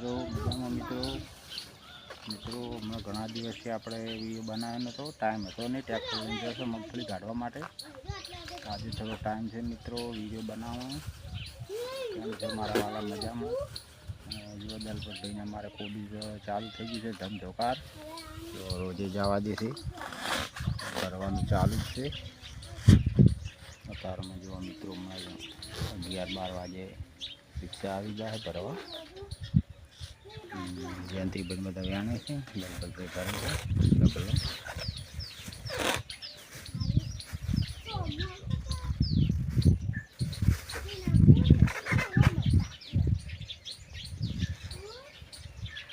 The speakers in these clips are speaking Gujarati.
મિત્રો મજામાં મિત્રો મિત્રો, હમણાં ઘણા દિવસથી આપણે વીડિયો બનાવ્યો નહોતો ટાઈમ હતો નહીં ટ્રેક્ટર લઈને જશે મગફળી કાઢવા માટે. આજે થોડો ટાઈમ છે મિત્રો વીડિયો બનાવવાનો. કેમ છે? મારા વાળા મજામાં? અને પર દલપતભાઈને અમારે કોબીજ ચાલુ થઈ ગયું છે ધમધોકાર તો રોજે જવા દેશે. કરવાનું ચાલુ જ છે. અત્યારમાં જોવા મિત્રો અગિયાર બાર વાગે રિક્ષા આવી જાય ભરવા. જયંતિભાઈ બધા વ્યાણે છે દલપતભાઈ ભરે છે ડબલો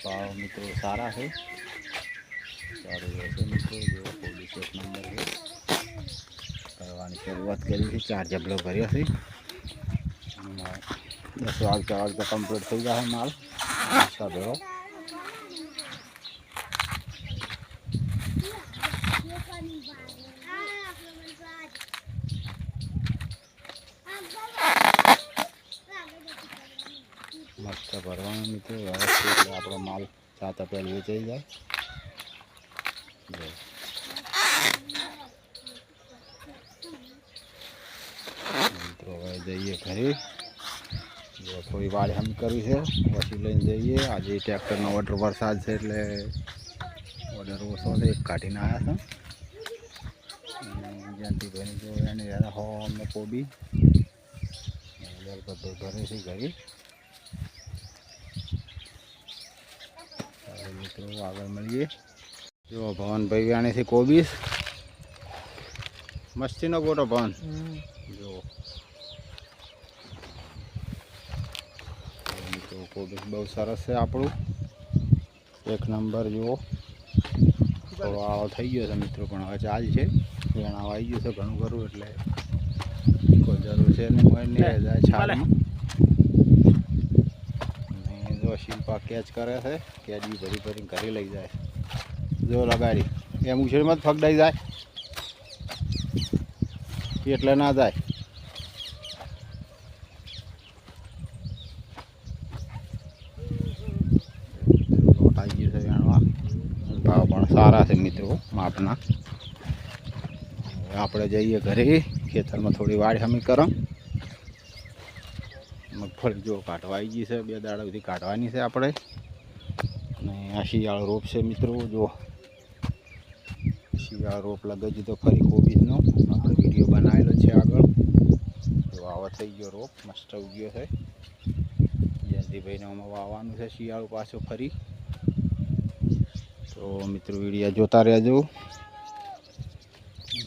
ભાવ મિત્રો સારા છે સારું રહેશે મિત્રો જો પોલીસ એક નંબર છે કરવાની શરૂઆત કરી છે ચાર જબલો ભર્યો છે અને દસ વાગતા વાગતા કમ્પ્લીટ થઈ જાય માલ નાસ્તા ભેળો મસ્ત ભરવાનું મિત્રો વ્યવસ્થિત એટલે આપણો માલ સાત અપ્રિલ વેચાઈ જાય જો. મિત્રો હવે જઈએ ઘરે જો થોડી વાળ હમ કરવી છે પછી લઈને જઈએ આજે ટ્રેક્ટરનો ઓર્ડર વરસાદ છે એટલે ઓર્ડર ઓછો છે એક કાઢીને આવ્યા છે અને જયંતિભાઈની જો એની યાર હો અમને કોબી બધું ઘરે છે ઘરે હવે મિત્રો આગળ મળીએ જો ભવનભાઈ આણીથી કોબીસ મસ્તીનો ગોટો ભવન જો હવે બહુ સરસ છે આપણું. એક નંબર જુઓ. થોડો આવો થઈ ગયો છે મિત્રો પણ હવે ચાલ છે. વેણાવ આવી ગયું છે ઘણું ખરું એટલે કોઈ જરૂર છે હોય નહીં જાય છાલમાં. જો શિલ્પા કેચ કરે છે કેચ બી ભરી ભરીને ઘરે લઈ જાય જો લગાડી એમ જ ફગડાઈ જાય. એટલે ના જાય લોટ આવી ગયું છે વેણવા ભાવ પણ સારા છે મિત્રો, માપના. આપણે જઈએ ઘરે, ખેતરમાં થોડી વાડ હમી કરો મગફળી જો કાઢવા આવી ગઈ છે, બે દાડા સુધી કાઢવાની છે આપણે. અને આ શિયાળો રોપ છે મિત્રો, જો. શિયાળો રોપ લગાવી દીધો ફરી કોબીજનો. આપણે વીડિયો બનાવેલો છે આગળ. જો આવા થઈ ગયો રોપ, મસ્ત ઉગ્યો છે. જયંતિભાઈને આમાં વાવવાનું છે શિયાળો પાછો ફરી. તો મિત્રો વિડીયા જોતા રહેજો.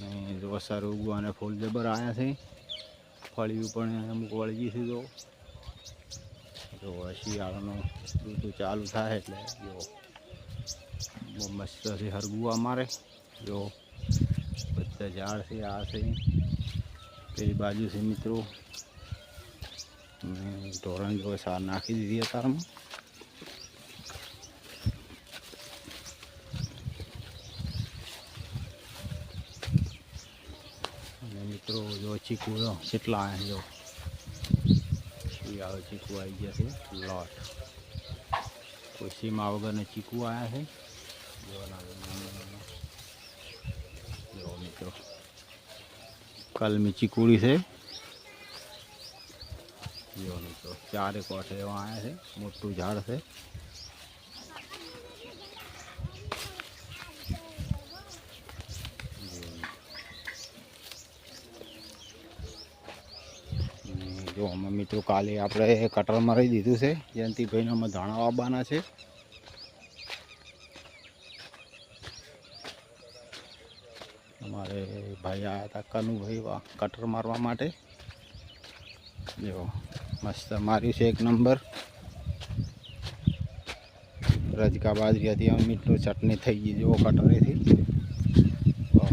અને જોવા સારું ઉગવા અને ફૂલ જબર આવ્યા છે. ફળિયું પણ અમુક વળગી છે જો. જો શિયાળાનું ઋતુ ચાલુ થાય એટલે જો બહુ મસ્ત છે હરગુવા મારે જો બધા ઝાડ છે, આ છે, પેલી બાજુ છે મિત્રો. ધોરણ જો સાર નાખી દીધી અત્યારમાં અને મિત્રો, જો ચીકુ જો કેટલા આવ્યા જો. શિયાળો ચીકુ આવી ગયા છે? લોટ. કોઈ સીમા વગરના ચીકુ આવ્યા છે? જોવાના નાના નાના. જો મિત્રો, કલમી ચીકુડી છે. જો મિત્રો ચારે કોઠે એવા આવ્યા છે, મોટું ઝાડ છે અને જો, અમે મિત્રો કાલે આપણે કટરમાં રહી દીધું છે. જયંતિભાઈને અમે ધાણા વાવવાના છે. અમારે ભાઈ આવ્યા હતા કનુભાઈ કટર મારવા માટે. જો, મસ્ત માર્યું છે એક નંબર. રજકા બાજરી હતી અમે મીઠું ચટણી થઈ ગઈ, જુઓ કટરેથી.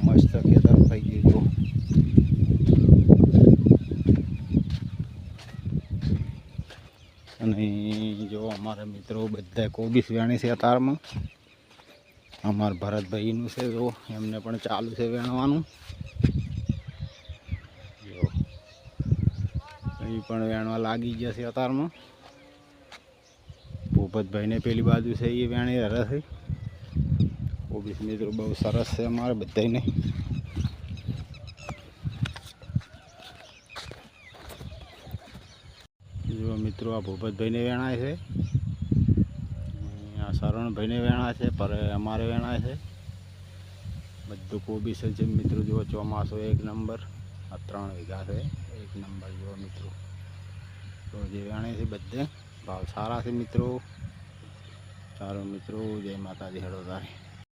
મસ્ત ખેતર થઈ ગયું જુઓ અને જો અમારા મિત્રો બધા કોબીસ વેણી છે અતારમાં. અમારા ભરતભાઈનું છે, જો એમને પણ ચાલુ છે વેણવાનું. જો. અહીં પણ વેણવા લાગી ગયા છે અતારમાં. ભૂપતભાઈને પેલી બાજુ છે, એ વેણી રહે છે. કોબીસ મિત્રો બહુ સરસ છે અમારે બધાને જો મિત્રો, આ ભૂપતભાઈને વેણાય છે. આ શરણભાઈને વેણા છે, પર અમારે વેણાય છે. બધું કોબી છે મિત્રો, જુઓ ચોમાસો એક નંબર, આ ત્રણ વીઘા છે. એક નંબર, જુઓ મિત્રો. તો જે વેણે છે બધે. ભાવ સારા છે મિત્રો. સારો મિત્રો, જય માતાજી હળવદારી